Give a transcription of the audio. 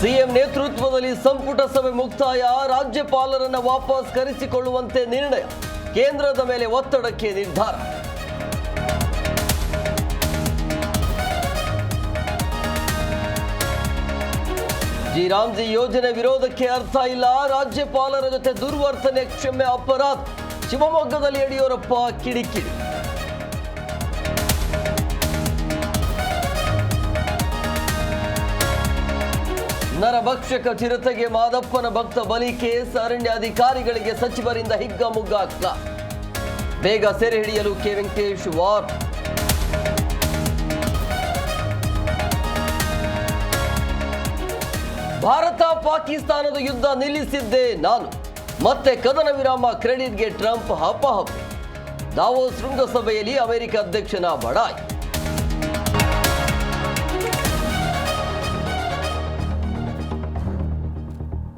CM ನೇತೃತ್ವದಲ್ಲಿ ಸಂಪುಟ ಸಭೆ ಮುಕ್ತಾಯ, ರಾಜ್ಯಪಾಲರನ್ನ ವಾಪಸ್ ಕರೆಸಿಕೊಳ್ಳುವಂತೆ ನಿರ್ಣಯ, ಕೇಂದ್ರದ ಮೇಲೆ ಒತ್ತಡಕ್ಕೆ ನಿರ್ಧಾರ. ಜಿ ರಾಮ್ಜಿ ಯೋಜನೆ ವಿರೋಧಕ್ಕೆ ಅರ್ಥ ಇಲ್ಲ, ರಾಜ್ಯಪಾಲರ ಜೊತೆ ದುರ್ವರ್ತನೆ ಕ್ಷಮೆ ಅಪರಾಧ, ಶಿವಮೊಗ್ಗದಲ್ಲಿ ಯಡಿಯೂರಪ್ಪ ಕಿಡಿಕಿಡಿ. ನರಭಕ್ಷಕ ಚಿರತೆಗೆ ಮಾದಪ್ಪನ ಭಕ್ತ ಬಲಿ ಕೇಸ್ ಅರಣ್ಯಾಧಿಕಾರಿಗಳಿಗೆ ಸಚಿವರಿಂದ ಹಿಗ್ಗಾಮುಗ್ಗಾಕ್ಲ ಬೇಗ ಸೆರೆ ಹಿಡಿಯಲು ಕೆ. ವೆಂಕಟೇಶ್ ವಾರ್. ಭಾರತ ಪಾಕಿಸ್ತಾನದ ಯುದ್ಧ ನಿಲ್ಲಿಸಿದ್ದೆ ನಾನು. ಮತ್ತೆ ಕದನ ವಿರಾಮ ಕ್ರೆಡಿಟ್ಗೆ ಟ್ರಂಪ್ ಹಪಹಪೆ ದಾವೋ ಶೃಂಗಸಭೆಯಲ್ಲಿ ಅಮೆರಿಕ ಅಧ್ಯಕ್ಷನ ಬಡಾಯಿ.